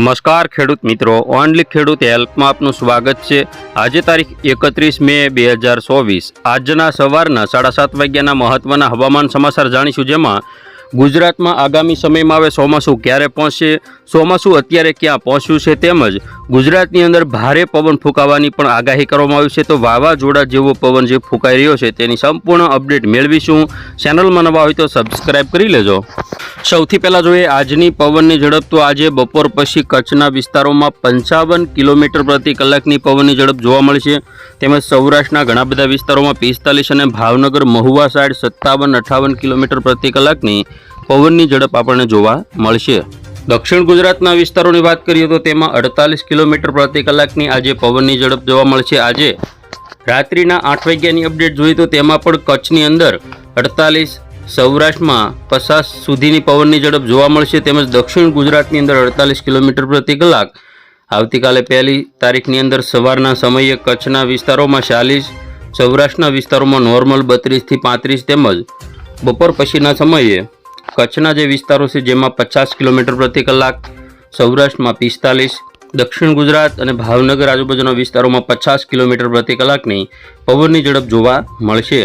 નમસ્કાર ખેડૂત મિત્રો, ઓનલી ખેડૂત હેલ્પમાં આપનું સ્વાગત છે. આજે તારીખ એકત્રીસ મે બે હજાર ચોવીસ. આજના સવારના સાડા સાત વાગ્યાના મહત્વના હવામાન સમાચાર જાણીશું જેમાં ગુજરાતમાં આગામી સમયમાં હવે ચોમાસું ક્યારે પહોંચશે? ચોમાસું અત્યારે ક્યાં પહોંચ્યું છે તેમજ ગુજરાતની અંદર ભારે પવન ફૂંકાવાની પણ આગાહી કરવામાં આવી છે. તો વાવાઝોડા જેવો પવન જે ફૂંકાઈ રહ્યો છે, તેની સંપૂર્ણ અપડેટ મેળવીશું. ચેનલમાં નવા હોય તો સબસ્ક્રાઈબ કરી લેજો. સૌથી પહેલાં જોઈએ આજની પવનની ઝડપ. તો આજે બપોર પછી કચ્છના વિસ્તારોમાં પંચાવન કિલોમીટર પ્રતિ કલાકની પવનની ઝડપ જોવા મળશે તેમજ સૌરાષ્ટ્રના ઘણા બધા વિસ્તારોમાં પિસ્તાલીસ અને ભાવનગર મહુવા સાઈડ સત્તાવન અઠાવન કિલોમીટર પ્રતિ કલાકની પવનની ઝડપ આપણને જોવા મળશે. દક્ષિણ ગુજરાતના વિસ્તારોની વાત કરીએ તો તેમાં અડતાલીસ કિલોમીટર પ્રતિ કલાકની આજે પવનની ઝડપ જોવા મળશે. આજે રાત્રિના આઠ વાગ્યાની અપડેટ જોઈએ તો તેમાં પણ કચ્છની અંદર અડતાલીસ, સૌરાષ્ટ્રમાં પચાસ સુધીની પવનની ઝડપ જોવા મળશે તેમજ દક્ષિણ ગુજરાતની અંદર અડતાલીસ કિલોમીટર પ્રતિ કલાક. આવતીકાલે પહેલી તારીખની અંદર સવારના સમયે કચ્છના વિસ્તારોમાં ચાલીસ, સૌરાષ્ટ્રના વિસ્તારોમાં નોર્મલ બત્રીસથી પાંત્રીસ તેમજ બપોર પછીના સમયે કચ્છના જે વિસ્તારો છે, જેમાં પચાસ કિલોમીટર પ્રતિ કલાક, સૌરાષ્ટ્રમાં પિસ્તાલીસ, દક્ષિણ ગુજરાત અને ભાવનગર આજુબાજુના વિસ્તારોમાં પચાસ કિલોમીટર પ્રતિ કલાકની પવનની ઝડપ જોવા મળશે.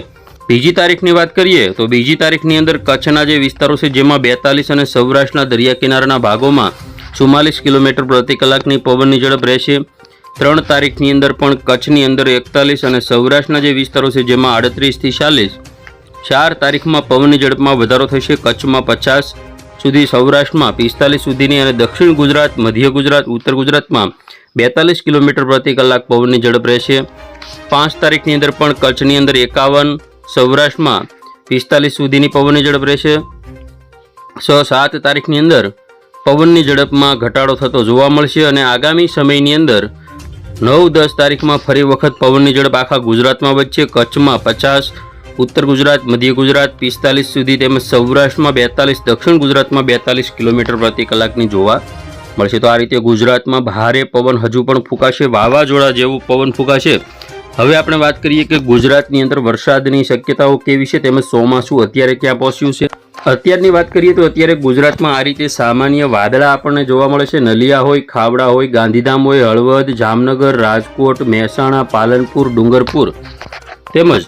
બીજી તારીખની વાત કરીએ, તો બીજી તારીખની અંદર કચ્છના જે વિસ્તારો છે, જેમાં બેતાલીસ અને સૌરાષ્ટ્રના દરિયા કિનારાના ભાગોમાં ચુમ્માલીસ કિલોમીટર પ્રતિ કલાકની પવનની ઝડપ રહેશે. ત્રણ તારીખની અંદર પણ કચ્છની અંદર એકતાલીસ અને સૌરાષ્ટ્રના જે વિસ્તારો છે, જેમાં આડત્રીસથી ચાલીસ ચાર તારીખમાં પવનની ઝડપમાં વધારો થશે. કચ્છમાં પચાસ સુધી સૌરાષ્ટ્રમાં પિસ્તાલીસ સુધીની અને દક્ષિણ ગુજરાત, મધ્ય ગુજરાત, ઉત્તર ગુજરાતમાં બેતાલીસ કિલોમીટર પ્રતિ કલાક પવનની ઝડપ રહેશે. પાંચ તારીખની અંદર પણ કચ્છની અંદર એકાવન, સૌરાષ્ટ્રમાં પિસ્તાલીસ સુધીની પવનની ઝડપ રહેશે. છ સાત તારીખની અંદર પવનની ઝડપમાં ઘટાડો થતો જોવા મળશે અને આગામી સમયની અંદર નવ દસ તારીખમાં ફરી વખત પવનની ઝડપ આખા ગુજરાતમાં વધશે. કચ્છમાં પચાસ ઉત્તર ગુજરાત, મધ્ય ગુજરાત પિસ્તાલીસ સુધી તેમજ સૌરાષ્ટ્રમાં બેતાલીસ, દક્ષિણ ગુજરાતમાં બેતાલીસ કિલોમીટર પ્રતિ કલાકની જોવા મળશે. તો આ રીતે ગુજરાતમાં ભારે પવન હજુ પણ ફૂંકાશે, વાવાઝોડા જેવું પવન ફૂંકાશે. હવે આપણે વાત કરીએ કે ગુજરાતની અંદર વરસાદની શક્યતાઓ કેવી છે તેમજ ચોમાસું અત્યારે ક્યાં પહોંચ્યું છે? અત્યારની વાત કરીએ તો અત્યારે ગુજરાતમાં આ રીતે સામાન્ય વાદળા આપણને જોવા મળે છે. નલિયા હોય, ખાવડા હોય, ગાંધીધામ હોય, હળવદ, જામનગર, રાજકોટ, મહેસાણા, પાલનપુર, ડુંગરપુર તેમજ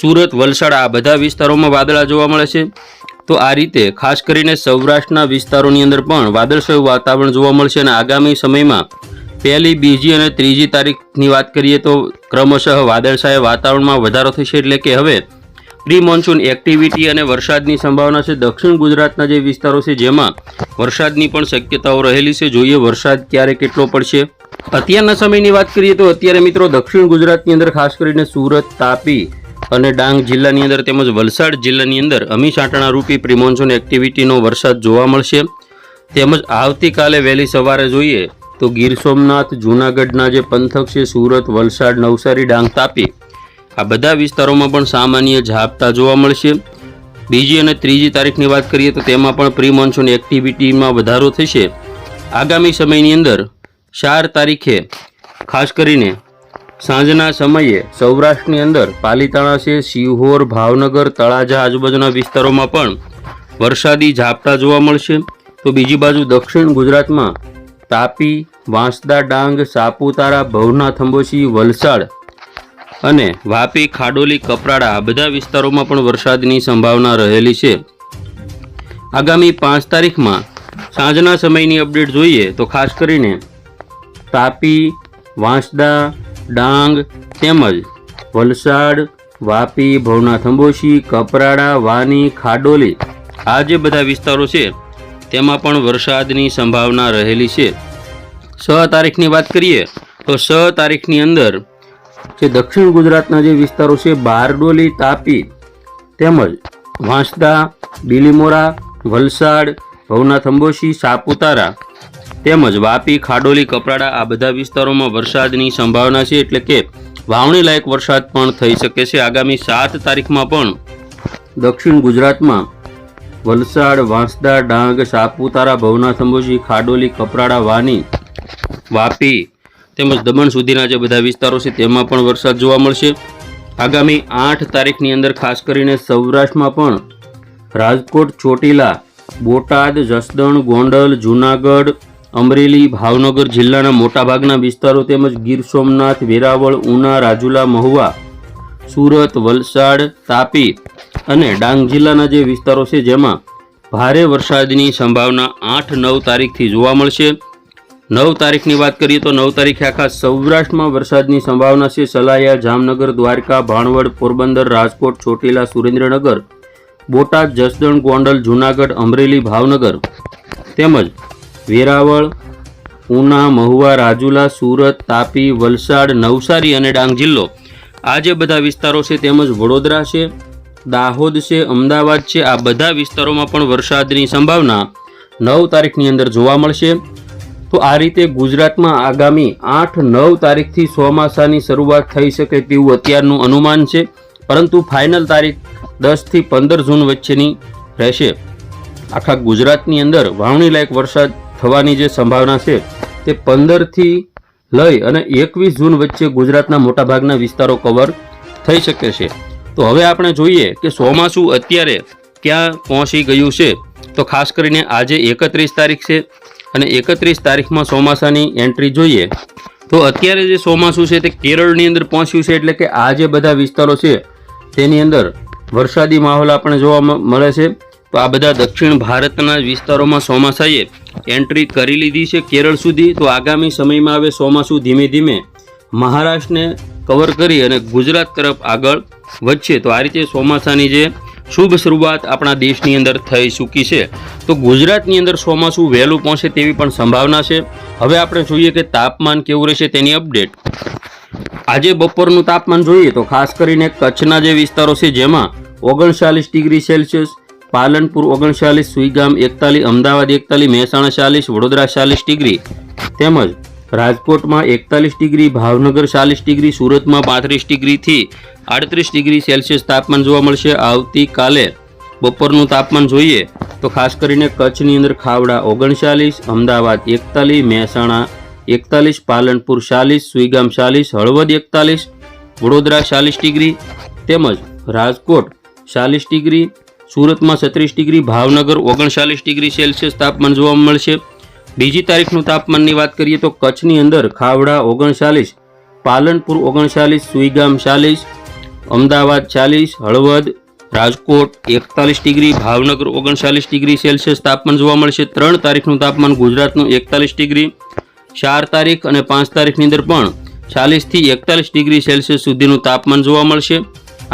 સુરત, વલસાડ આ બધા વિસ્તારોમાં વાદળા જોવા મળે છે. તો આ રીતે ખાસ કરીને સૌરાષ્ટ્રના વિસ્તારોની અંદર પણ વાદળછાયું વાતાવરણ જોવા મળશે અને આગામી સમયમાં પહેલી, બીજી અને ત્રીજી તારીખની વાત કરીએ તો ક્રમશઃ વાદળછાયા વાતાવરણમાં વધારો થશે એટલે કે હવે પ્રી મોન્સૂન એક્ટિવિટી અને વરસાદની સંભાવના છે. દક્ષિણ ગુજરાતના જે વિસ્તારો છે જેમાં વરસાદની પણ શક્યતાઓ રહેલી છે. જોઈએ વરસાદ ક્યારે કેટલો પડશે. અત્યારના સમયની વાત કરીએ તો અત્યારે મિત્રો દક્ષિણ ગુજરાતની અંદર ખાસ કરીને સુરત, તાપી અને ડાંગ જિલ્લાની અંદર તેમજ વલસાડ જિલ્લાની અંદર અમી સાંટણા રૂપી પ્રિમોન્સૂન એક્ટિવિટીનો વરસાદ જોવા મળશે. તેમજ આવતીકાલે વહેલી સવારે જોઈએ તો ગીર સોમનાથ, જૂનાગઢના જે પંથક છે, સુરત, વલસાડ, નવસારી, ડાંગ તાપી, આ બધા વિસ્તારોમાં પણ સામાન્ય ઝાપટા જોવા મળશે. બીજી અને ત્રીજી તારીખની વાત કરીએ તો તેમાં પણ પ્રી મોન્સૂન એક્ટિવિટીમાં વધારો થશે. આગામી સમયની અંદર ચાર તારીખે ખાસ કરીને સાંજના સમયે સૌરાષ્ટ્રની અંદર પાલીતાણા છે સિહોર ભાવનગર, તળાજા આજુબાજુના વિસ્તારોમાં પણ વરસાદી ઝાપટા જોવા મળશે. તો બીજી બાજુ દક્ષિણ ગુજરાતમાં તાપી, વાંસદા ડાંગ, સાપુતારા, ભવના થંબોશી વલસાડ અને વાપી, ખાડોલી, કપરાડા આ બધા વિસ્તારોમાં પણ વરસાદની સંભાવના રહેલી છે. આગામી પાંચ તારીખમાં સાંજના સમયની અપડેટ જોઈએ તો ખાસ કરીને તાપી, વાંસદા ડાંગ તેમજ વલસાડ, વાપી, ભવનાથ અંબોશી, કપરાડા, વાની, ખાડોલી આ જે બધા વિસ્તારો છે, તેમાં પણ વરસાદની સંભાવના રહેલી છે. છ તારીખની વાત કરીએ, તો છ તારીખની અંદર જે દક્ષિણ ગુજરાતના જે વિસ્તારો છે, બારડોલી, તાપી તેમજ વાંસદા, બિલીમોરા, વલસાડ, ભવનાથ અંબોશી, સાપુતારા તેમજ વાપી, ખાડોલી, કપરાડા આ બધા વિસ્તારોમાં વરસાદની સંભાવના છે એટલે કે વાવણી લાયક વરસાદ પણ થઈ શકે છે. આગામી સાત તારીખમાં પણ દક્ષિણ ગુજરાતમાં વલસાડ, વાંસદા, ડાંગ, સાપુતારા, ભવના અંબોજી ખાડોલી, કપરાડા, વાની, વાપી તેમજ દમણ સુધીના જે બધા વિસ્તારો છે તેમાં પણ વરસાદ જોવા મળશે. આગામી આઠ તારીખની અંદર ખાસ કરીને સૌરાષ્ટ્રમાં પણ રાજકોટ, ચોટીલા, બોટાદ, જસદણ, ગોંડલ, જૂનાગઢ અમરેલી, ભાવનગર જિલ્લાના મોટાભાગના વિસ્તારો તેમજ ગીર સોમનાથ, વેરાવળ, ઉના, રાજુલા, મહુવા, સુરત, વલસાડ, તાપી અને ડાંગ જિલ્લાના જે વિસ્તારો છે જેમાં ભારે વરસાદની સંભાવના આઠ નવ તારીખથી જોવા મળશે. નવ તારીખની વાત કરીએ તો નવ તારીખે આખા સૌરાષ્ટ્રમાં વરસાદની સંભાવના છે. સલાયા, જામનગર, દ્વારકા, ભાણવડ, પોરબંદર, રાજકોટ, ચોટીલા, સુરેન્દ્રનગર, બોટાદ, જસદણ, ગોંડલ, જૂનાગઢ, અમરેલી, ભાવનગર તેમજ વેરાવળ, ઉના, મહુવા, રાજુલા, સુરત, તાપી, વલસાડ, નવસારી અને ડાંગ જિલ્લો. આ જે બધા વિસ્તારો છે તેમજ વડોદરા છે, દાહોદ છે, અમદાવાદ છે, આ બધા વિસ્તારોમાં પણ વરસાદની સંભાવના નવ તારીખની અંદર જોવા મળશે. તો આ રીતે ગુજરાતમાં આગામી આઠ નવ તારીખથી ચોમાસાની શરૂઆત થઈ શકે તેવું અત્યારનું અનુમાન છે. પરંતુ ફાઇનલ તારીખ દસથી પંદર જૂન વચ્ચેની રહેશે. આખા ગુજરાતની અંદર વાવણી લાયક વરસાદ થવાની જે સંભાવના છે, તે પંદરથી લઈ અને એકવીસ જૂન વચ્ચે ગુજરાતના મોટાભાગના વિસ્તારો કવર થઈ શકે છે. તો હવે આપણે જોઈએ કે ચોમાસું અત્યારે ક્યાં પહોંચી ગયું છે. તો ખાસ કરીને આજે એકત્રીસ તારીખ છે અને એકત્રીસ તારીખમાં ચોમાસાની એન્ટ્રી જોઈએ. તો અત્યારે જે ચોમાસું છે તે કેરળની અંદર પહોંચ્યું છે એટલે કે આ જે બધા વિસ્તારો છે, તેની અંદર વરસાદી માહોલ આપણે જોવા મળે છે. તો આ બધા દક્ષિણ ભારતના વિસ્તારોમાં ચોમાસાએ એન્ટ્રી કરી લીધી છે કેરળ સુધી. તો આગામી સમયમાં હવે ચોમાસું ધીમે ધીમે મહારાષ્ટ્રને કવર કરી અને ગુજરાત તરફ આગળ વધશે. તો આ રીતે ચોમાસાની જે શુભ શરૂઆત આપણા દેશની અંદર થઈ ચૂકી છે. તો ગુજરાતની અંદર ચોમાસું વહેલું પહોંચે તેવી પણ સંભાવના છે. હવે આપણે જોઈએ કે તાપમાન કેવું રહેશે તેની અપડેટ. આજે બપોરનું તાપમાન જોઈએ તો ખાસ કરીને કચ્છના જે વિસ્તારો છે જેમાં ઓગણચાલીસ ડિગ્રી સેલ્સિયસ પાલનપુર ઓગણચાલીસ, સુઈગામ એકતાલીસ, અમદાવાદ એકતાલીસ, મહેસાણા ચાલીસ, વડોદરા ચાલીસ ડિગ્રી તેમજ રાજકોટમાં એકતાલીસ ડિગ્રી, ભાવનગર ચાલીસ ડિગ્રી, સુરતમાં પાંત્રીસ ડિગ્રીથી આડત્રીસ ડિગ્રી સેલ્સિયસ તાપમાન જોવા મળશે. આવતીકાલે બપોરનું તાપમાન જોઈએ તો ખાસ કરીને કચ્છની અંદર ખાવડા ઓગણચાલીસ, અમદાવાદ એકતાલીસ, મહેસાણા એકતાલીસ, પાલનપુર ચાલીસ, સુઈગામ ચાલીસ, હળવદ એકતાલીસ, વડોદરા ચાલીસ ડિગ્રી તેમજ રાજકોટ ચાલીસ ડિગ્રી સુરતમાં છત્રીસ ડિગ્રી, ભાવનગર ઓગણચાલીસ ડિગ્રી સેલ્સિયસ તાપમાન જોવા મળશે. બીજી તારીખનું તાપમાનની વાત કરીએ તો કચ્છની અંદર ખાવડા ઓગણચાલીસ, પાલનપુર ઓગણચાલીસ, સુઈગામ ચાલીસ, અમદાવાદ ચાલીસ, હળવદ, રાજકોટ એકતાલીસ ડિગ્રી, ભાવનગર ઓગણચાલીસ ડિગ્રી સેલ્સિયસ તાપમાન જોવા મળશે. ત્રણ તારીખનું તાપમાન ગુજરાતનું એકતાલીસ ડિગ્રી, ચાર તારીખ અને પાંચ તારીખની અંદર પણ ચાલીસથી એકતાલીસ ડિગ્રી સેલ્સિયસ સુધીનું તાપમાન જોવા મળશે.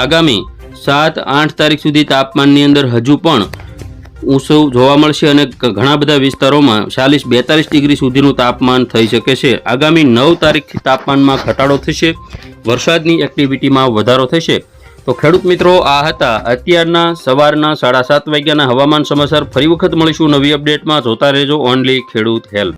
આગામી સાત, આઠ તારીખ સુધી તાપમાનની અંદર હજુ પણ ઊંચું જોવા મળશે અને ઘણા બધા વિસ્તારોમાં ચાલીસ, બેતાલીસ ડિગ્રી સુધીનું તાપમાન થઈ શકે છે. આગામી નવ તારીખથી તાપમાનમાં ઘટાડો થશે, વરસાદની એક્ટિવિટીમાં વધારો થશે. તો ખેડૂત મિત્રો, આ હતા અત્યારના સવારના સાડા સાત વાગ્યાના હવામાન સમાચાર. ફરી વખત મળીશું નવી અપડેટમાં જોતા રહેજો ઓનલી ખેડૂત હેલ્પ.